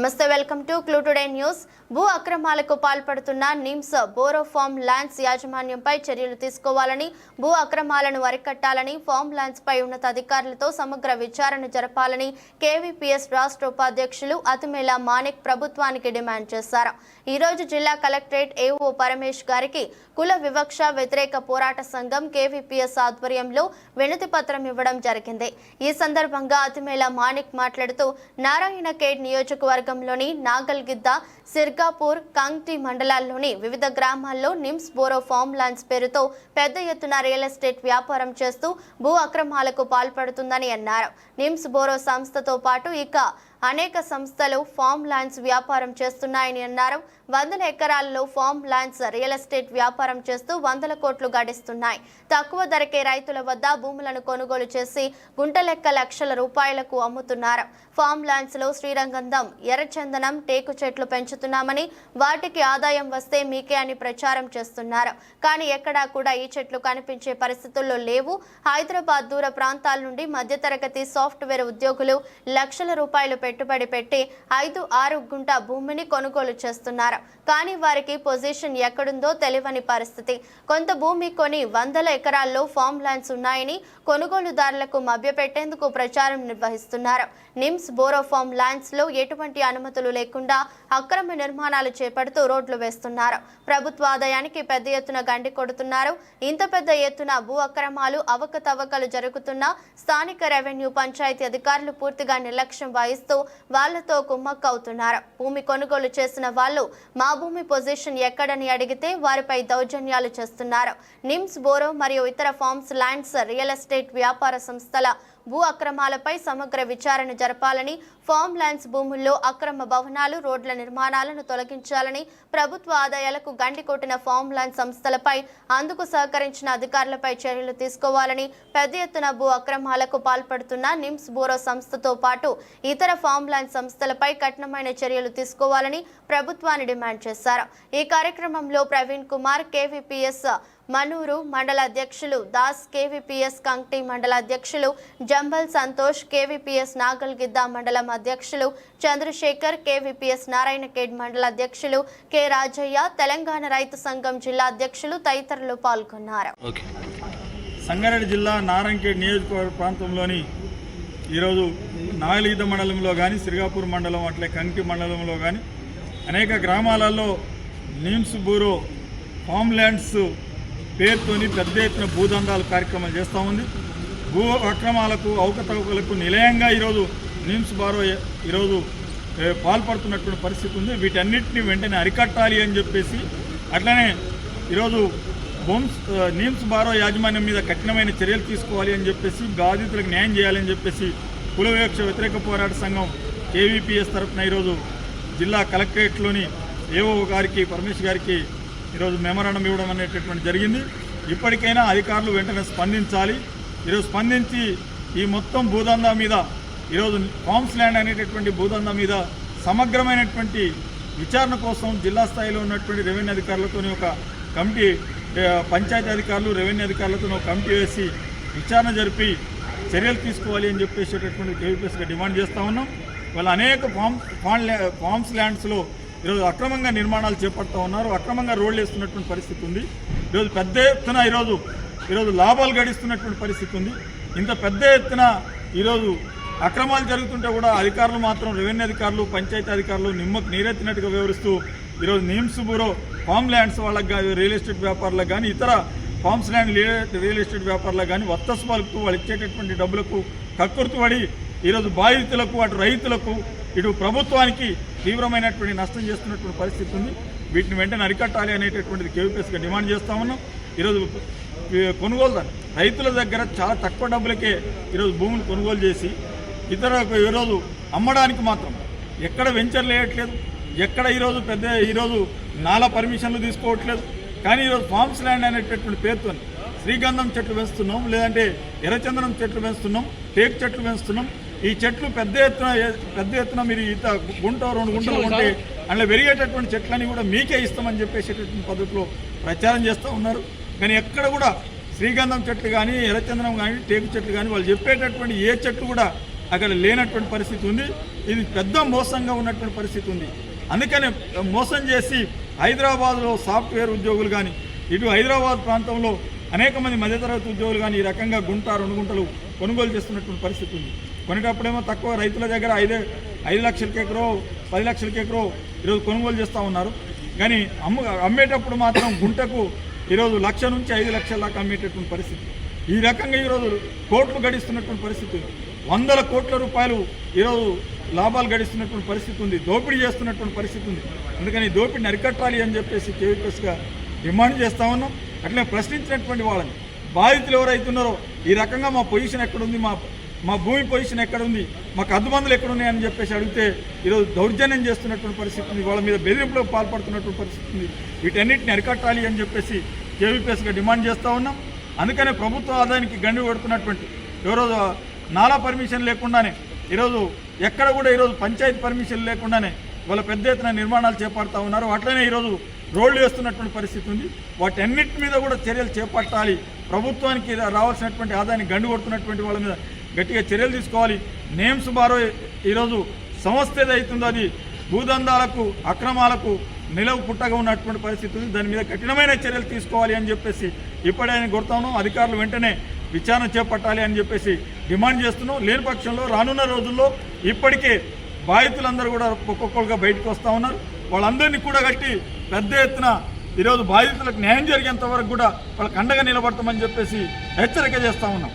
నమస్తే welcome to clue today news. భూ అక్రమాలకు పాల్పడుతున్న నిమ్స్ బోరోఫామ్ ల్యాండ్స్ యాజమాన్యంపై చర్యలు తీసుకోవాలని భూ అక్రమాలను అరికట్టాలని ఫామ్ ల్యాండ్స్పై ఉన్నత అధికారులతో సమగ్ర విచారణ జరపాలని కేవీపీఎస్ రాష్ట్ర ఉపాధ్యక్షులు అతిమేళ మాణిక్ ప్రభుత్వానికి డిమాండ్ చేశారు. ఈరోజు జిల్లా కలెక్టరేట్ ఏఓ పరమేష్ గారికి కుల వివక్ష వ్యతిరేక పోరాట సంఘం కేవీపీఎస్ ఆధ్వర్యంలో వినతి పత్రం ఇవ్వడం జరిగింది. ఈ సందర్భంగా అతిమేళ మాణిక్ మాట్లాడుతూ నారాయణ ఖేడ్ నియోజకవర్గంలోని నాగల్గిద్ద సిర్గాపూర్ కంగ్టి మండలాల్లోని వివిధ గ్రామాల్లో నిమ్స్ బోరో ఫామ్ ల్యాండ్స్ పేరుతో పెద్ద ఎత్తున రియల్ ఎస్టేట్ వ్యాపారం చేస్తూ భూ అక్రమాలకు పాల్పడుతుందని అన్నారు. నిమ్స్ బోరో సంస్థతో పాటు ఇక అనేక సంస్థలు ఫామ్ ల్యాండ్స్ వ్యాపారం చేస్తున్నాయని అన్నారు. వందల ఎకరాల్లో ఫామ్ ల్యాండ్స్ రియల్ ఎస్టేట్ వ్యాపారం చేస్తూ వందల కోట్లు గడిస్తున్నాయి. తక్కువ ధరకే రైతుల వద్ద భూములను కొనుగోలు చేసి గుంటలెక్క లక్షల రూపాయలకు అమ్ముతున్నారు. ఫామ్ ల్యాండ్స్లో శ్రీరంగంధం ఎర్రచందనం టేకు చెట్లు పెంచుతున్నామని వాటికి ఆదాయం వస్తే మీకే అని ప్రచారం చేస్తున్నారు. కానీ ఎక్కడా కూడా ఈ చెట్లు కనిపించే పరిస్థితుల్లో లేవు. హైదరాబాద్ దూర ప్రాంతాల నుండి మధ్యతరగతి సాఫ్ట్వేర్ ఉద్యోగులు లక్షల రూపాయలు పెట్టుబడి పెట్టి ఐదు ఆరు గుంట భూమిని కొనుగోలు చేస్తున్నారు. కానీ వారికి పొజిషన్ ఎక్కడుందో తెలియని పరిస్థితి. కొంత భూమి కొని వందల ఎకరాల్లో ఫామ్ ల్యాండ్స్ ఉన్నాయని కొనుగోలుదారులకు మభ్యపెట్టేందుకు ప్రచారం నిర్వహిస్తున్నారు. నిమ్స్ బోరో ఫామ్ ల్యాండ్స్లో ఎటువంటి అనుమతులు లేకుండా అక్రమ నిర్మాణాలు చేపడుతూ రోడ్లు వేస్తున్నారు. ప్రభుత్వ ఆదాయానికి పెద్ద ఎత్తున గండి కొడుతున్నారు. ఇంత పెద్ద ఎత్తున భూ అక్రమాలు అవకతవకలు జరుగుతున్నా స్థానిక రెవెన్యూ పంచాయతీ అధికారులు పూర్తిగా నిర్లక్ష్యం వహిస్తూ వాళ్ళతో కుమ్మక్కవుతున్నారు. భూమి కొనుగోలు చేసిన వాళ్ళు మా భూమి పొజిషన్ ఎక్కడని అడిగితే వారిపై దౌర్జన్యాలు చేస్తున్నారు. నిమ్స్ బోరో మరియు ఇతర ఫార్మ్స్ ల్యాండ్స్ రియల్ ఎస్టేట్ వ్యాపార సంస్థల భూ అక్రమాలపై సమగ్ర విచారణ జరపాలని ఫామ్ ల్యాండ్స్ భూముల్లో అక్రమ భవనాలు రోడ్ల నిర్మాణాలను తొలగించాలని ప్రభుత్వ ఆదాయాలకు గండి కొట్టిన ఫామ్ ల్యాండ్ సంస్థలపై అందుకు సహకరించిన అధికారులపై చర్యలు తీసుకోవాలని పెద్ద ఎత్తున భూ అక్రమాలకు పాల్పడుతున్న నిమ్స్ బోరో సంస్థతో పాటు ఇతర ఫామ్ ల్యాండ్ సంస్థలపై కఠినమైన చర్యలు తీసుకోవాలని ప్రభుత్వాన్ని డిమాండ్ చేశారు. ఈ కార్యక్రమంలో ప్రవీణ్ కుమార్ కేవీపీఎస్ మనూరు మండల అధ్యక్షులు దాస్ కేవీపీఎస్ కంక్టి మండల అధ్యక్షులు జంబల్ సంతోష్ కేవీపీఎస్ నాగల్గిద్ద మండలం అధ్యక్షులు చంద్రశేఖర్ కేవీపీఎస్ నారాయణఖేడ్ మండల అధ్యక్షులు కె రాజయ్య తెలంగాణ రైతు సంఘం జిల్లా అధ్యక్షులు తదితరులు పాల్గొన్నారు. ఓకే. సంగారెడ్డి జిల్లా నారాయణఖేడ్ నియోజకవర్గ ప్రాంతంలోని ఈరోజు నాగలిగిద్ద మండలంలో కానీ సిరిగాపూర్ మండలం అట్లే కంకి మండలంలో కానీ అనేక గ్రామాలలో నీమ్స్ బూరో ఫామ్ ల్యాండ్స్ పేరుతోని పెద్ద ఎత్తున భూదందాలు కార్యక్రమాలు చేస్తూ ఉంది. భూ అక్రమాలకు అవకతవకలకు నిలయంగా ఈరోజు నీమ్స్ బారో ఈరోజు పాల్పడుతున్నటువంటి పరిస్థితి ఉంది. వీటన్నిటిని వెంటనే అరికట్టాలి అని చెప్పేసి అట్లనే ఈరోజు బొమ్స్ నిమ్స్ నీమ్స్ బారో యాజమాన్యం మీద కఠినమైన చర్యలు తీసుకోవాలి అని చెప్పేసి బాధితులకు న్యాయం చేయాలని చెప్పేసి కులవివక్ష వ్యతిరేక పోరాట సంఘం కేవీపీఎస్ తరఫున ఈరోజు జిల్లా కలెక్టరేట్లోని ఏఓ గారికి పరమేష్ గారికి ఈరోజు మెమరాండం ఇవ్వడం అనేటటువంటి జరిగింది. ఇప్పటికైనా అధికారులు వెంటనే స్పందించాలి. ఈరోజు స్పందించి ఈ మొత్తం భూదందా మీద ఈరోజు ఫామ్స్ ల్యాండ్ అనేటటువంటి భూదందా మీద సమగ్రమైనటువంటి విచారణ కోసం జిల్లా స్థాయిలో ఉన్నటువంటి రెవెన్యూ అధికారులతో ఒక కమిటీ పంచాయతీ అధికారులు రెవెన్యూ అధికారులతో ఒక కమిటీ వేసి విచారణ జరిపి చర్యలు తీసుకోవాలి అని చెప్పేసేటటువంటి కేవీపీఎస్గా డిమాండ్ చేస్తూ ఉన్నాం. వాళ్ళు అనేక ఫామ్ ఫామ్ ఫామ్స్ ల్యాండ్స్లో ఈరోజు అక్రమంగా నిర్మాణాలు చేపడుతూ ఉన్నారు. అక్రమంగా రోడ్లు వేస్తున్నటువంటి పరిస్థితి ఉంది. ఈరోజు పెద్ద ఎత్తున ఈరోజు ఈరోజు లాభాలు గడిస్తున్నటువంటి పరిస్థితి ఉంది. ఇంత పెద్ద ఎత్తున ఈరోజు అక్రమాలు జరుగుతుంటే కూడా అధికారులు మాత్రం రెవెన్యూ అధికారులు పంచాయతీ అధికారులు నిమ్మకు నీరెత్తినట్టుగా వివరిస్తూ ఈరోజు నిమ్స్ బ్యూరో ఫామ్ ల్యాండ్స్ వాళ్ళకి కానీ రియల్ ఎస్టేట్ వ్యాపారులకు కానీ ఇతర ఫామ్స్ ల్యాండ్ రియల్ ఎస్టేట్ వ్యాపారులకు కానీ వత్తస్ పలుకుతూ వాళ్ళు ఇచ్చేటటువంటి డబ్బులకు కక్కుర్తుపడి ఈరోజు బాధితులకు అటు రైతులకు ఇటు ప్రభుత్వానికి తీవ్రమైనటువంటి నష్టం చేస్తున్నటువంటి పరిస్థితి ఉంది. వీటిని వెంటనే అరికట్టాలి అనేటటువంటిది కేవీపీఎస్గా డిమాండ్ చేస్తా ఉన్నాం. ఈరోజు కొనుగోలు కొనుగోలుదారు రైతుల దగ్గర చాలా తక్కువ డబ్బులకే ఈరోజు భూములు కొనుగోలు చేసి ఇతర ఈరోజు అమ్మడానికి మాత్రం ఎక్కడ వెంచర్ లేయట్లేదు. ఎక్కడ ఈరోజు పెద్ద ఈరోజు నాలా పర్మిషన్లు తీసుకోవట్లేదు. కానీ ఈరోజు ఫార్మ్స్ ల్యాండ్ అనేటటువంటి పేరుతో శ్రీగంధం చెట్లు పెంచుతున్నాం. లేదంటే ఎర్రచందనం చెట్లు పెంచుతున్నాం. టేక్ చెట్లు పెంచుతున్నాం. ఈ చెట్లు పెద్ద ఎత్తున పెద్ద ఎత్తున మీరు ఇంత గుంట రెండు గుంటలు ఉంటే అందులో పెరిగేటటువంటి చెట్లని కూడా మీకే ఇస్తామని చెప్పేసేటటువంటి పద్ధతిలో ప్రచారం చేస్తూ ఉన్నారు. కానీ ఎక్కడ కూడా శ్రీగంధం చెట్లు కానీ ఎర్రచందనం కానీ టేకు చెట్లు కానీ వాళ్ళు చెప్పేటటువంటి ఏ చెట్లు కూడా అక్కడ లేనటువంటి పరిస్థితి ఉంది. ఇది పెద్ద మోసంగా ఉన్నటువంటి పరిస్థితి ఉంది. అందుకనే మోసం చేసి హైదరాబాద్లో సాఫ్ట్వేర్ ఉద్యోగులు కానీ ఇటు హైదరాబాద్ ప్రాంతంలో అనేక మంది మధ్యతరగతి ఉద్యోగులు కానీ ఈ రకంగా గుంట రెండు గుంటలు కొనుగోలు చేస్తున్నటువంటి పరిస్థితి ఉంది. కొనేటప్పుడేమో తక్కువ రైతుల దగ్గర ఐదే ఐదు లక్షలకి ఎకరో పది లక్షలకి ఎకరో ఈరోజు కొనుగోలు చేస్తూ ఉన్నారు. కానీ అమ్ము అమ్మేటప్పుడు మాత్రం గుంటకు ఈరోజు లక్ష నుంచి ఐదు లక్షల దాకా అమ్మేటటువంటి పరిస్థితి. ఈ రకంగా ఈరోజు కోట్లు గడిస్తున్నటువంటి పరిస్థితి వందల కోట్ల రూపాయలు ఈరోజు లాభాలు గడిస్తున్నటువంటి పరిస్థితి ఉంది. దోపిడీ చేస్తున్నటువంటి పరిస్థితి ఉంది. అందుకని దోపిడీని అరికట్టాలి అని చెప్పేసి కేవీపీఎస్గా డిమాండ్ చేస్తా ఉన్నాం. అట్లే ప్రశ్నించినటువంటి వాళ్ళని బాధితులు ఎవరైతున్నారో ఈ రకంగా మా పొజిషన్ ఎక్కడుంది మా మా భూమి పొజిషన్ ఎక్కడుంది? మాకు అద్దుబందులు ఎక్కడున్నాయని చెప్పేసి అడిగితే ఈరోజు దౌర్జన్యం చేస్తున్నటువంటి పరిస్థితి ఉంది వాళ్ళ మీద బెదిరింపులకు పాల్పడుతున్నటువంటి పరిస్థితి ఉంది వీటన్నిటిని అరికట్టాలి అని చెప్పేసి కేవీపీఎస్గా డిమాండ్ చేస్తూ ఉన్నాం. అందుకనే ప్రభుత్వ ఆదాయానికి గండి కొడుతున్నటువంటి ఈరోజు నాలా పర్మిషన్ లేకుండానే ఈరోజు ఎక్కడ కూడా ఈరోజు పంచాయతీ పర్మిషన్ లేకుండానే వాళ్ళ పెద్ద ఎత్తున నిర్మాణాలు చేపడతా ఉన్నారు. అట్లనే ఈరోజు రోడ్లు వేస్తున్నటువంటి పరిస్థితి ఉంది. వాటన్నిటి మీద కూడా చర్యలు చేపట్టాలి. ప్రభుత్వానికి రావాల్సినటువంటి ఆదాయాన్ని గండి కొడుతున్నటువంటి వాళ్ళ మీద గట్టిగా చర్యలు తీసుకోవాలి. నేమ్స్ బారో ఈరోజు సంస్థ ఏదైతుందో అది భూదందాలకు అక్రమాలకు నిలవు పుట్టగా ఉన్నటువంటి పరిస్థితులు దాని మీద కఠినమైన చర్యలు తీసుకోవాలి అని చెప్పేసి ఇప్పుడైనా కొడతాను అధికారులు వెంటనే విచారణ చేపట్టాలి అని చెప్పేసి డిమాండ్ చేస్తున్నాం. లేని పక్షంలో రానున్న రోజుల్లో ఇప్పటికే బాధితులందరూ కూడా ఒక్కొక్కరుగా బయటకు వస్తూ ఉన్నారు. వాళ్ళందరినీ కూడా కట్టి పెద్ద ఎత్తున ఈరోజు బాధితులకు న్యాయం జరిగేంత వరకు కూడా వాళ్ళకు అండగా నిలబడతామని చెప్పేసి హెచ్చరిక చేస్తూ ఉన్నాం.